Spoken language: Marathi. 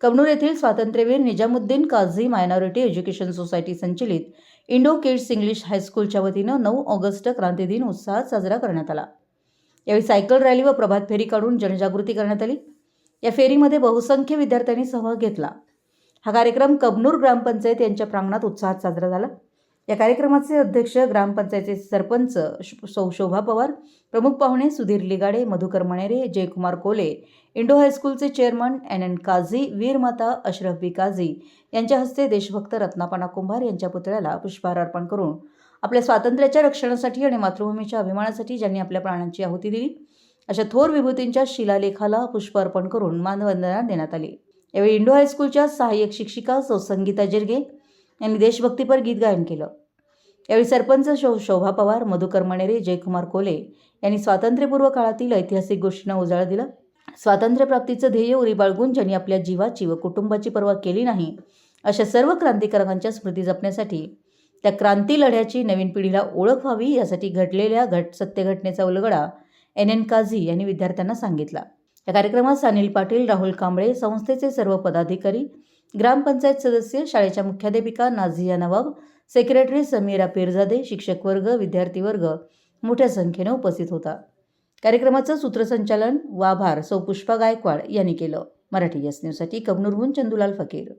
कबनूर येथील स्वातंत्र्यवीर Nizamuddin Kazi minority education society संचलित इंडो किड्स इंग्लिश हायस्कूलच्या वतीनं नऊ ऑगस्ट क्रांती दिन उत्साहात साजरा करण्यात आला. यावेळी सायकल रॅली व प्रभात फेरी काढून जनजागृती करण्यात आली. या फेरीमध्ये बहुसंख्य विद्यार्थ्यांनी सहभाग घेतला. हा कार्यक्रम कबनूर ग्रामपंचायत यांच्या प्रांगणात उत्साहात साजरा झाला. या कार्यक्रमाचे अध्यक्ष ग्रामपंचायतीचे सरपंच श- सौ शोभा पवार प्रमुख पाहुणे सुधीर लिगाडे मधुकर मणेरे जयकुमार कोले इंडो हायस्कूलचे चेअरमन एन एन काझी वीरमाता अशरफ बी काझी यांच्या हस्ते देशभक्त रत्नापणा कुंभार यांच्या पुतळ्याला पुष्पहार अर्पण करून आपल्या स्वातंत्र्याच्या रक्षणासाठी आणि मातृभूमीच्या अभिमानासाठी ज्यांनी आपल्या प्राणांची आहुती दिली अशा थोर विभूतींच्या शिलालेखाला पुष्प अर्पण करून मानवंदना देण्यात आली. यावेळी इंडो हायस्कूलच्या सहाय्यक शिक्षिका सौ संगीता जिरगे यांनी देशभक्तीपर गीत गायन केलं. यावेळी सरपंच शो शोभा पवार मधुकर मणेरे जयकुमार कोले यांनी स्वातंत्र्यपूर्व काळातील ऐतिहासिक गोष्टींना उजाळा दिला. स्वातंत्र्यप्राप्तीचं ध्येय उरी बाळगून ज्यांनी आपल्या जीवाची व कुटुंबाची पर्वा केली नाही अशा सर्व क्रांतिकारकांच्या स्मृती जपण्यासाठी त्या क्रांती लढ्याची नवीन पिढीला ओळख व्हावी यासाठी घडलेल्या घट सत्यघटनेचा उलगडा एन. एन. काझी यांनी विद्यार्थ्यांना सांगितला. या कार्यक्रमात सानिल पाटील राहुल कांबळे संस्थेचे सर्व पदाधिकारी ग्रामपंचायत सदस्य शाळेच्या मुख्याध्यापिका नाझिया नवाब सेक्रेटरी समीरा पिरजादे शिक्षक वर्ग विद्यार्थी वर्ग मोठ्या संख्येनं उपस्थित होता. कार्यक्रमाचं सूत्रसंचालन वाभार सौ पुष्पा गायकवाड यांनी केलं. मराठी यस न्यूजसाठी कबनूरहून चंदुलाल फकीर.